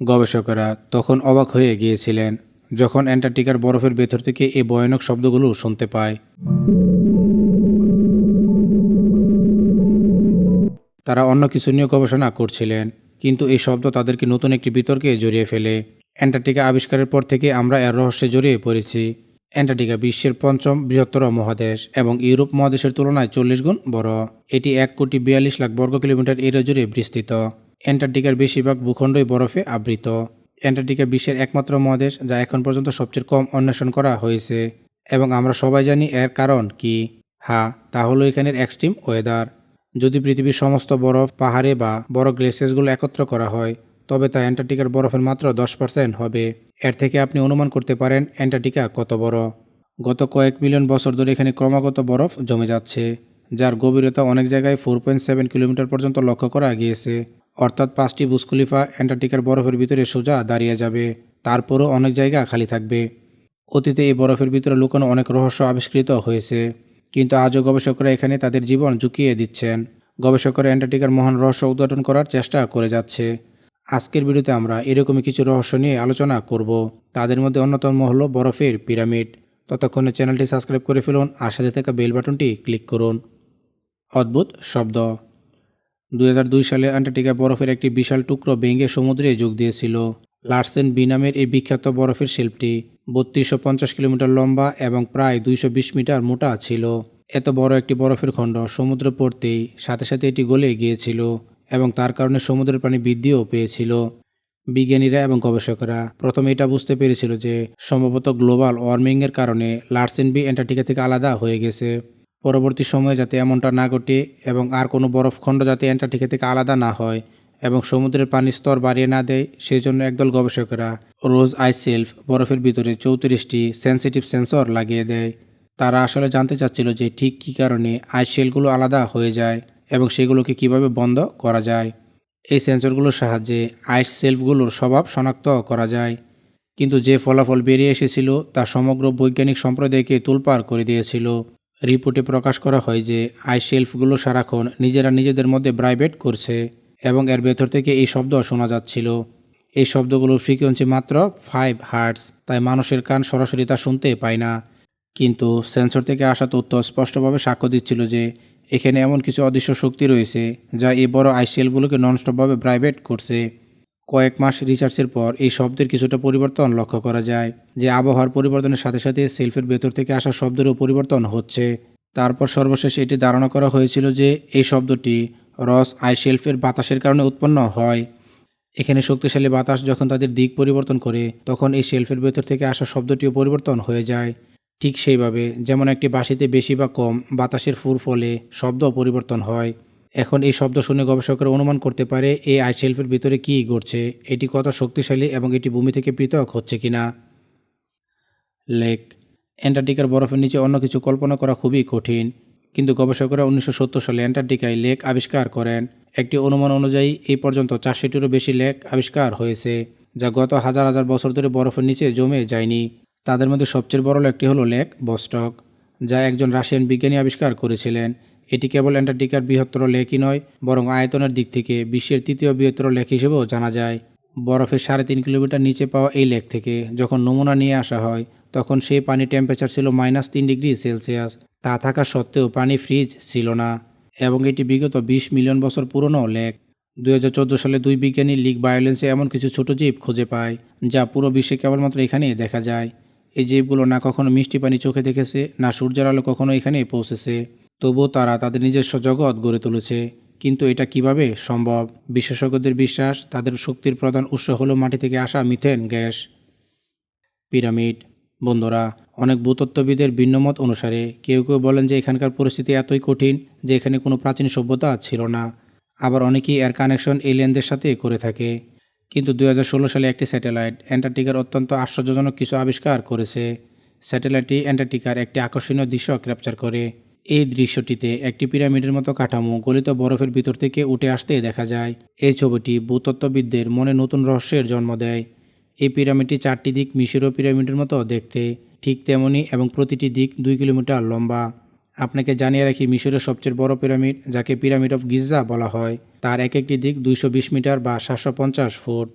গবেষকেরা তখন অবাক হয়ে গিয়েছিলেন যখন অ্যান্টার্কটিকার বরফের ভেতর থেকে এই ভয়ানক শব্দগুলো শুনতে পায়। তারা অন্য কিছু নিয়ে গবেষণা করছিলেন, কিন্তু এই শব্দ তাদেরকে নতুন একটি বিতর্কে জড়িয়ে ফেলে। অ্যান্টার্কটিকা আবিষ্কারের পর থেকে আমরা এর রহস্যে জড়িয়ে পড়েছি। অ্যান্টার্কটিকা বিশ্বের পঞ্চম বৃহত্তর মহাদেশ এবং ইউরোপ মহাদেশের তুলনায় চল্লিশ গুণ বড়। এটি এক কোটি বিয়াল্লিশ লাখ বর্গ কিলোমিটার এরিয়া জুড়ে বিস্তৃত। অ্যান্টার্কটিকার বেশিরভাগ ভূখণ্ডই বরফে আবৃত। অ্যান্টার্কটিকা বিশ্বের একমাত্র মহাদেশ, যা এখন পর্যন্ত সবচেয়ে কম অন্বেষণ করা হয়েছে। এবং আমরা সবাই জানি এর কারণ কি। হ্যাঁ তা হলো এখানের এক্সট্রিম ওয়েদার যদি পৃথিবীর সমস্ত বরফ, পাহাড়ে বা বড় গ্লেসিয়াসগুলো একত্র করা হয়, তবে তা অ্যান্টার্কটিকার বরফের মাত্র দশ পার্সেন্ট হবে। এর থেকে আপনি অনুমান করতে পারেন অ্যান্টার্কটিকা কত বড়। গত কয়েক মিলিয়ন বছর ধরে এখানে ক্রমাগত বরফ জমে যাচ্ছে, যার গভীরতা অনেক জায়গায় ফোর পয়েন্ট সেভেন কিলোমিটার পর্যন্ত লক্ষ্য করা গিয়েছে। অর্থাৎ পাঁচটি বুসকুলিফা অ্যান্টার্কটিকার বরফের ভিতরে সোজা দাঁড়িয়ে যাবে, তারপরও অনেক জায়গা খালি থাকবে। অতীতে এই বরফের ভিতরে লুকানো অনেক রহস্য আবিষ্কৃত হয়েছে, কিন্তু আজও গবেষকরা এখানে তাদের জীবন ঝুঁকিয়ে দিচ্ছেন। গবেষকরা অ্যান্টার্কটিকার মহান রহস্য উদ্ঘাটন করার চেষ্টা করে যাচ্ছে। আজকের ভিডিওতে আমরা এরকমই কিছু রহস্য নিয়ে আলোচনা করব। তাদের মধ্যে অন্যতম হলো বরফের পিরামিড। ততক্ষণে চ্যানেলটি সাবস্ক্রাইব করে ফেলুন, আর সাথে থাকা বেল বাটনটি ক্লিক করুন। অদ্ভুত শব্দ। দুই হাজার দুই সালে অ্যান্টার্কটিকা বরফের একটি বিশাল টুকরো ভেঙে সমুদ্রে যোগ দিয়েছিল। লার্সেন বি নামের এই বিখ্যাত বরফের শিল্পটি বত্রিশশো পঞ্চাশ কিলোমিটার লম্বা এবং প্রায় দুইশো বিশ মিটার মোটা ছিল। এত বড় একটি বরফের খণ্ড সমুদ্র পড়তেই সাথে সাথে এটি গলে গিয়েছিল এবং তার কারণে সমুদ্রের পানি বৃদ্ধিও পেয়েছিল। বিজ্ঞানীরা এবং গবেষকরা প্রথমে এটা বুঝতে পেরেছিল যে সম্ভবত গ্লোবাল ওয়ার্মিংয়ের কারণে লার্সেন বি অ্যান্টার্কটিকা থেকে আলাদা হয়ে গেছে। পরবর্তী সময়ে যাতে এমনটা না ঘটে এবং আর কোনো বরফখণ্ড যাতে অ্যান্টার্কটিকা থেকে আলাদা না হয় এবং সমুদ্রের পানির স্তর বাড়িয়ে না দেয় সেই জন্য একদল গবেষকরা রোজ আইসেলফ বরফের ভিতরে চৌত্রিশটি সেন্সিটিভ সেন্সর লাগিয়ে দেয়। তারা আসলে জানতে চাচ্ছিল যে ঠিক কী কারণে আইসেলগুলো আলাদা হয়ে যায় এবং সেগুলোকে কীভাবে বন্ধ করা যায়। এই সেন্সরগুলোর সাহায্যে আইস সেলফগুলোর স্বভাব শনাক্ত করা যায়। কিন্তু যে ফলাফল বেরিয়ে এসেছিল তা সমগ্র বৈজ্ঞানিক সম্প্রদায়কে তুলপার করে দিয়েছিল। রিপোর্টে প্রকাশ করা হয় যে আইস শেলফগুলো সারাক্ষণ নিজেরা নিজেদের মধ্যে ব্রাইভেট করছে এবং এর ভেতর থেকে এই শব্দ শোনা যাচ্ছিল। এই শব্দগুলোর ফ্রিকোয়েন্সি মাত্র ফাইভ হার্টস, তাই মানুষের কান সরাসরি তা শুনতে পায় না। কিন্তু সেন্সর থেকে আসা তথ্য স্পষ্টভাবে সাক্ষ্য দিচ্ছিল যে এখানে এমন কিছু অদৃশ্য শক্তি রয়েছে যা এই বড় আইসিএলগুলোকে ননস্টপভাবে প্রাইভেট করছে। কয়েক মাস রিসার্চের পর এই শব্দের কিছুটা পরিবর্তন লক্ষ্য করা যায়, যে আবহাওয়ার পরিবর্তনের সাথে সাথে সেলফের ভেতর থেকে আসা শব্দেরও পরিবর্তন হচ্ছে। তারপর সর্বশেষ এটি ধারণা করা হয়েছিল যে এই শব্দটি রস আইশেলফের বাতাসের কারণে উৎপন্ন হয়। এখানে শক্তিশালী বাতাস যখন তাদের দিক পরিবর্তন করে, তখন এই শেলফের ভেতর থেকে আসা শব্দটিও পরিবর্তন হয়ে যায়। ঠিক সেইভাবে, যেমন একটি বাঁশিতে বেশি বা কম বাতাসের ফুর ফলে শব্দ পরিবর্তন হয়। এখন এই শব্দ শুনে গবেষকরা অনুমান করতে পারে এই আইশেলফের ভিতরে কী ঘটছে, এটি কত শক্তিশালী এবং এটি ভূমি থেকে পৃথক হচ্ছে কিনা। লেক, অ্যান্টার্কটিকার বরফের নিচে অন্য কিছু কল্পনা করা খুবই কঠিন, কিন্তু গবেষকরা উনিশশো সত্তর সালে অ্যান্টার্কটিকায় লেক আবিষ্কার করেন। একটি অনুমান অনুযায়ী, এই পর্যন্ত চারশোটিরও বেশি লেক আবিষ্কার হয়েছে, যা গত হাজার হাজার বছর ধরে বরফের নিচে জমে যায়নি। তাদের মধ্যে সবচেয়ে বড় লেকটি হলো লেক বস্টক, যা একজন রাশিয়ান বিজ্ঞানী আবিষ্কার করেছিলেন। এটি কেবল অ্যান্টার্কটিকার বৃহত্তর লেকই নয়, বরং আয়তনের দিক থেকে বিশ্বের তৃতীয় বৃহত্তর লেক হিসেবেও জানা যায়। বরফের সাড়ে তিন কিলোমিটার নিচে পাওয়া এই লেক থেকে যখন নমুনা নিয়ে আসা হয়, তখন সেই পানির টেম্পারেচার ছিল মাইনাস তিন ডিগ্রি সেলসিয়াস। তা থাকা সত্ত্বেও পানি ফ্রিজ ছিল না, এবং এটি বিগত বিশ মিলিয়ন বছর পুরনো লেক দুই হাজার চোদ্দ সালে দুই বিজ্ঞানী লিগ বায়োলেন্সে এমন কিছু ছোট জীব খুঁজে পায়, যা পুরো বিশ্বে কেবলমাত্র এখানে দেখা যায়। এই জীবগুলো না কখনো মিষ্টি পানি চোখে দেখেছে, না সূর্যের আলো কখনো এখানে পৌঁছেছে। তবুও তারা তাদের নিজস্ব জগৎ গড়ে তুলেছে। কিন্তু এটা কীভাবে সম্ভব? বিশেষজ্ঞদের বিশ্বাস, তাদের শক্তির প্রধান উৎস হলো মাটি থেকে আসা মিথেন গ্যাস। পিরামিড। বন্ধুরা, অনেক ভূতত্ত্ববিদের ভিন্নমত অনুসারে কেউ কেউ বলেন যে এখানকার পরিস্থিতি এতই কঠিন যে এখানে কোনো প্রাচীন সভ্যতা ছিল না। আবার অনেকেই এর কানেকশন এলিয়েনদের সাথে করে থাকে। কিন্তু দু হাজার ষোলো সালে একটি স্যাটেলাইট অ্যান্টার্কটিকার অত্যন্ত আশ্চর্যজনক কিছু আবিষ্কার করেছে। স্যাটেলাইটটি অ্যান্টার্কটিকার একটি আকর্ষণীয় দৃশ্য ক্যাপচার করে। এই দৃশ্যটিতে একটি পিরামিডের মতো কাঠামো গলিত বরফের ভিতর থেকে উঠে আসতে দেখা যায়। এই ছবিটি ভূতত্ত্ববিদদের মনে নতুন রহস্যের জন্ম দেয়। এই পিরামিডটি চারটি দিক মিশরীয় পিরামিডের মতো দেখতে ঠিক তেমনই এবং প্রতিটি দিক দুই কিলোমিটার লম্বা। আপনাকে জানিয়ে রাখি মিশরের সবচেয়ে বড় পিরামিড, যাকে পিরামিড অফ গিজা বলা হয়, তার এক একটি দিক দুইশো বিশ মিটার বা সাতশো পঞ্চাশ ফুট।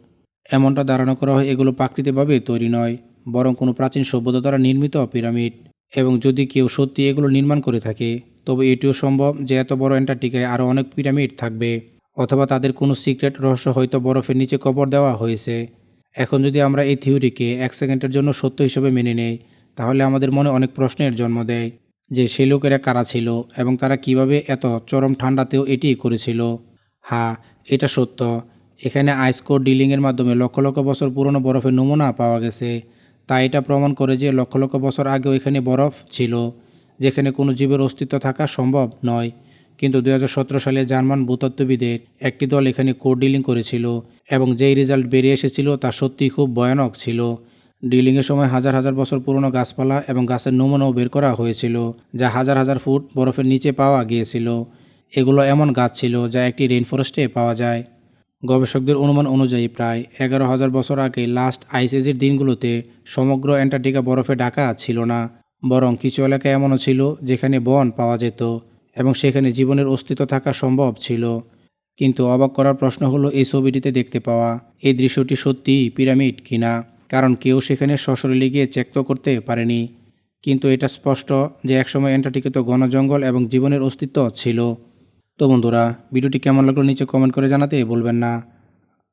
এমনটা ধারণা করা হয় এগুলো প্রাকৃতিকভাবে তৈরি নয়, বরং কোনো প্রাচীন সভ্যতা দ্বারা নির্মিত পিরামিড। এবং যদি কেউ সত্যি এগুলো নির্মাণ করে থাকে, তবে এটিও সম্ভব যে এত বড় অ্যান্টার্কটিকায় আরও অনেক পিরামিড থাকবে, অথবা তাদের কোনো সিক্রেট রহস্য হয়তো বরফের নিচে কবর দেওয়া হয়েছে। এখন যদি আমরা এই থিওরিকে এক সেকেন্ডের জন্য সত্য হিসেবে মেনে নেই, তাহলে আমাদের মনে অনেক প্রশ্নের জন্ম দেয় যে সে লোকেরা কারা ছিল এবং তারা কীভাবে এত চরম ঠান্ডাতেও এটি করেছিল। হ্যাঁ এটা সত্য। এখানে আইসকোর ডিলিংয়ের মাধ্যমে লক্ষ লক্ষ বছর পুরনো বরফের নমুনা পাওয়া গেছে। তাই এটা প্রমাণ করে যে লক্ষ লক্ষ বছর আগেও এখানে বরফ ছিল, যেখানে কোনো জীবের অস্তিত্ব থাকা সম্ভব নয়। কিন্তু দু হাজার সতেরো সালে জার্মান ভূতত্ত্ববিদের একটি দল এখানে কোড ডিলিং করেছিল এবং যেই রেজাল্ট বেরিয়ে এসেছিল তা সত্যিই খুব ভয়ানক ছিল। ডিলিংয়ের সময় হাজার হাজার বছর পুরনো গাছপালা এবং গাছের নমুনাও বের করা হয়েছিল, যা হাজার হাজার ফুট বরফের নিচে পাওয়া গিয়েছিল। এগুলো এমন গাছ ছিল যা একটি রেইনফরেস্টে পাওয়া যায়। গবেষকদের অনুমান অনুযায়ী প্রায় এগারো হাজার বছর আগে লাস্ট আইস এজের দিনগুলোতে সমগ্র অ্যান্টার্কটিকা বরফে ঢাকা ছিল না, বরং কিছু এলাকা এমনও ছিল যেখানে বন পাওয়া যেত এবং সেখানে জীবনের অস্তিত্ব থাকা সম্ভব ছিল। কিন্তু অবাক করার প্রশ্ন হলো, এই ছবিটিতে দেখতে পাওয়া এই দৃশ্যটি সত্যিই পিরামিড কিনা কারণ কেউ সেখানে সশরীরে গিয়ে চেক তো করতে পারেনি। কিন্তু এটা স্পষ্ট যে একসময় অ্যান্টার্কটিকাতে ঘন জঙ্গল এবং জীবনের অস্তিত্ব ছিল। তো বন্ধুরা ভিডিওটি কেমন লাগল নিচে কমেন্ট করে জানাতে বলবেন না।